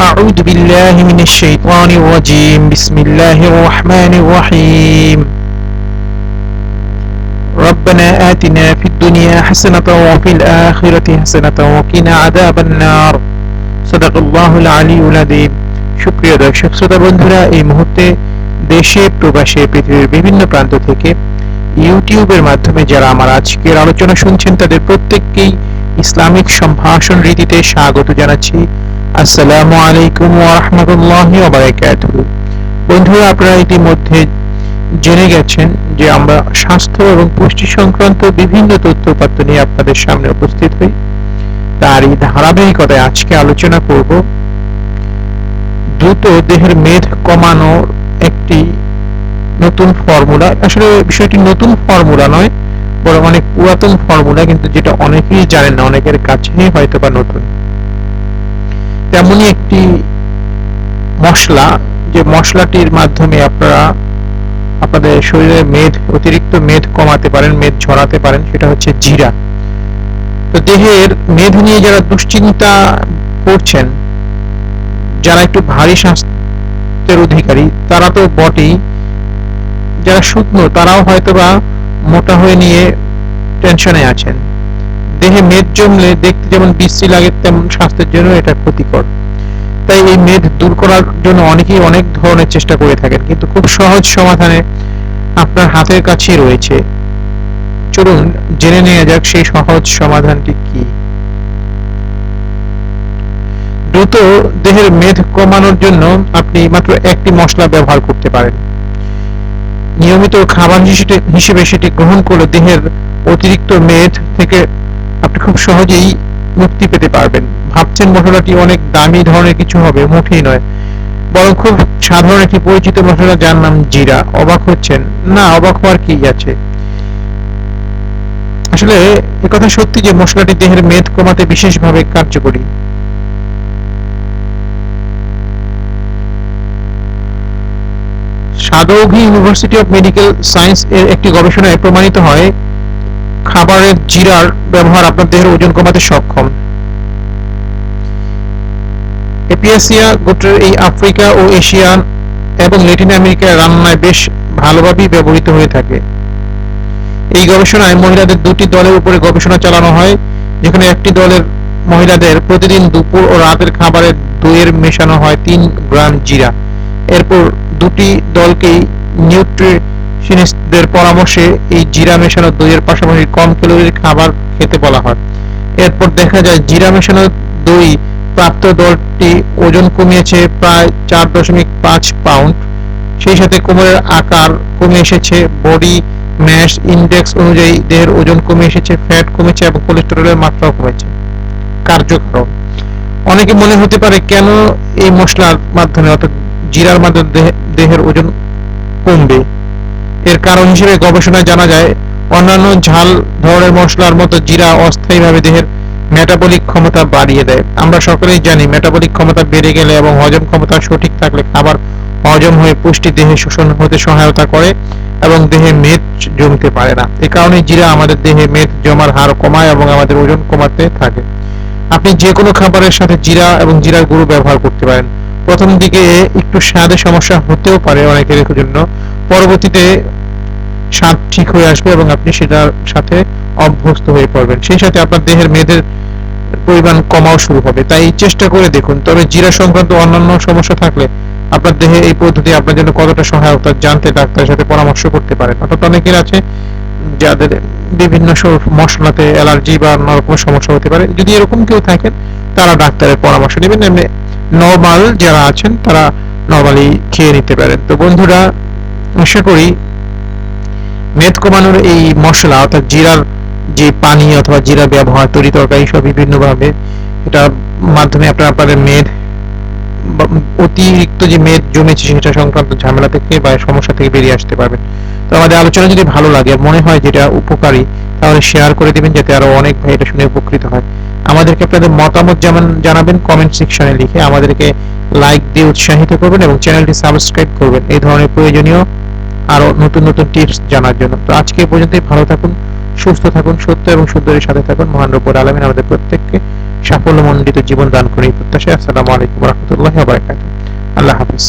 أعوذ بالله من الشيطان الرجيم بسم الله الرحمن الرحيم ربنا آتنا في الدنيا حسنة وفي الآخرة حسنة وقنا عذاب النار صدق الله العلي العظيم সুপ্রিয় দর্শক শ্রোতা বন্ধুরা এই মুহূর্তে দেশে প্রবাসে পৃথিবীর বিভিন্ন প্রান্ত থেকে ইউটিউবের মাধ্যমে যারা আমার আজকের আলোচনা শুনছেন তাদের প্রত্যেককেই ইসলামিক সম্ভাষণ রীতিতে স্বাগত জানাচ্ছি আসসালামু আলাইকুম ওয়া রাহমাতুল্লাহি ওয়া বারাকাতুহু। বন্ধুরা, আপনারা ইতিমধ্যে জেনে গেছেন যে আমরা স্বাস্থ্য এবং পুষ্টি সংক্রান্ত বিভিন্ন নিয়ে আপনাদের সামনে উপস্থিত হই। তারই ধারাবাহিকতায় আজকে আলোচনা করব দ্রুত দেহের মেদ কমানোর একটি নতুন ফর্মুলা। আসলে বিষয়টি নতুন ফর্মুলা নয় অনেক পুরাতন ফর্মুলা, কিন্তু যেটা অনেকেই জানেন না, অনেকের কাছেই হয়তো বা নতুন। তেমনই একটি মশলা, যে মশলাটির মাধ্যমে আপনারা আপনাদের শরীরে মেদ, অতিরিক্ত মেদ কমাতে পারেন, মেদ ঝরাতে পারেন, সেটা হচ্ছে জিরা। তো দেহের মেদ নিয়ে যারা দুশ্চিন্তা করছেন, যারা একটু ভারী স্বাস্থ্যের অধিকারী, তারা তো বটেই, যারা শুকনো, তারাও হয়তোবা মোটা হয়ে নিয়ে টেনশনে আছেন। দেহে মেদ জমলে দেখতে যেমন বিশ্রী লাগে, তেমন স্বাস্থ্যের জন্য এটা ক্ষতিকর। তাই এই মেদ দূর করার জন্য অনেকেই অনেক ধরনের চেষ্টা করে থাকেন, কিন্তু খুব সহজ সমাধানে আপনার হাতের কাছেই রয়েছে। চলুন জেনে নেওয়া যাক সেই সহজ সমাধানটি কি। দ্রুত দেহের মেদ কমানোর জন্য আপনি মাত্র একটি মশলা ব্যবহার করতে পারেন। নিয়মিত খাবার হিসেবে সেটি গ্রহণ করলে দেহের অতিরিক্ত মেদ থেকে আপনি খুব সহজেই মুক্তি পেতে পারবেন। ভাবছেন মশলাটি অনেক দামি ধরনের কিছু হবে? মোটেই নয়। বরং খুব সাধারণ একটি পরিচিত মশলা যার নাম জিরা। অবাক হচ্ছেন। না, অবাক হওয়ার কি আছে? আসলে কথা সত্যি যে মশলাটি দেহের মেদ কমাতে বিশেষভাবে কার্যকরী। Sadoughi university of medical science এর একটি গবেষণায় প্রমাণিত হয় খাবারের জিরার ব্যবহার আপনার দেহের ওজন কমাতে সক্ষম। এপিয়াসিয়া গোত্রের এই আফ্রিকা ও এশিয়া এবং ল্যাটিন আমেরিকার রান্নায় বেশ ভালোভাবেই ব্যবহৃত হয়ে থাকে। এই গবেষণায় মহিলাদের দুটি দলের উপরে গবেষণা চালানো হয়, যেখানে একটি দলের মহিলাদের প্রতিদিন দুপুর ও রাতের খাবারে দইয়ের মেশানো হয় তিন গ্রাম জিরা। এরপর দুটি দলকেই নিউট্রিশনিস্টদের পরামর্শে এই জিরা মেশানো দইয়ের পাশাপাশি কম ক্যালোরির খাবার খেতে বলা হয়। এরপর দেখা যায়, জিরা মেশানো দই প্রাপ্ত দলটি ওজন কমিয়েছে প্রায় চার দশমিক পাঁচ পাউন্ড। সেই সাথে কোমরের আকার কমে এসেছে, বডি ম্যাশ ইন্ডেক্স অনুযায়ী দেহের ওজন কমে এসেছে, ফ্যাট কমেছে এবং কোলেস্টেরলের মাত্রাও কমেছে। কার্যক্রম অনেকে মনে হতে পারে, কেন এই মশলার মাধ্যমে, অর্থাৎ জিরার মাধ্যমে দেহের ওজন কমবে? এর কারণ হিসেবে গবেষণায় জানা যায়, অন্যান্য ঝাল ধরনের মশলার মতো জিরা অস্থায়ীভাবে দেহের মেটাবলিক ক্ষমতা বাড়িয়ে দেয়। আমরা সকলেই জানি মেটাবলিক ক্ষমতা বেড়ে গেলে এবং হজম ক্ষমতা সঠিক থাকলে খাবার হজম হয়ে পুষ্টি দেহে শোষণ হতে সহায়তা করে এবং দেহে মেদ জমতে পারে না। এ কারণে জিরা আমাদের দেহে মেদ জমার হার কমায় এবং আমাদের ওজন কমাতে থাকে। আপনি যে কোনো খাবারের সাথে জিরা এবং জিরার গুঁড়ো ব্যবহার করতে পারেন। প্রথম দিকে একটু স্বাদে সমস্যা হতেও পারে অনেকের জন্য। পরবর্তীতে স্বাদ ঠিক হয়ে আসবে এবং আপনি সেটার সাথে অভ্যস্ত হয়ে পড়বেন। সেই সাথে আপনার দেহের মেয়েদের পরিমাণ কমাও শুরু হবে। তাই চেষ্টা করে দেখুন। তবে জিরা সংক্রান্ত অন্যান্য সমস্যা থাকলে আপনার দেহে এই পদ্ধতি আপনার জন্য কতটা সহায়তা জানতে ডাক্তারের সাথে পরামর্শ করতে পারেন। অর্থাৎ অনেকের আছে যাদের বিভিন্ন মশলাতে অ্যালার্জি বা অন্য রকম সমস্যা হতে পারে। যদি এরকম কেউ থাকেন, তারা ডাক্তারের পরামর্শ নেবেন। এমনি নর্মাল যারা আছেন, তারা নর্মালি খেয়ে নিতে পারেন। তো বন্ধুরা আশা করি মেদ কমানোর এই মশলা, অর্থাৎ জিরার যে পানি অথবা জিরা ব্যবহার, তরি তরকারি সব বিভিন্নভাবে এটা মাধ্যমে আপনারা আপনাদের মেদ অতিরিক্ত যে মেদ জমেছে সেটা সংক্রান্ত ঝামেলা থেকে বা সমস্যা থেকে বেরিয়ে আসতে পারবেন। তো আমাদের আলোচনা যদি ভালো লাগে, মনে হয় যেটা উপকারী, তাহলে শেয়ার করে দিবেন যাতে আরও অনেক ভাই এটা শুনে উপকৃত হয়। আমাদেরকে আপনাদের মতামত যেমন জানাবেন কমেন্ট সেকশনে লিখে আমাদেরকে লাইক দিয়ে উৎসাহিত করবেন এবং চ্যানেলটি সাবস্ক্রাইব করবেন। এই ধরনের প্রয়োজনীয় আরও নতুন নতুন টিপস জানার জন্য। তো আজকে পর্যন্তই, ভালো থাকুন, সুস্থ থাকুন, সত্য এবং সুন্দরের সাথে থাকুন, মহান রব্বুল আলামিন আমাদের প্রত্যেককে সাফল্যমণ্ডিত জীবন দান করে এই প্রত্যাশায়। আসসালামু আলাইকুম রহমতুল্লাহ আল্লাহ হাফিজ।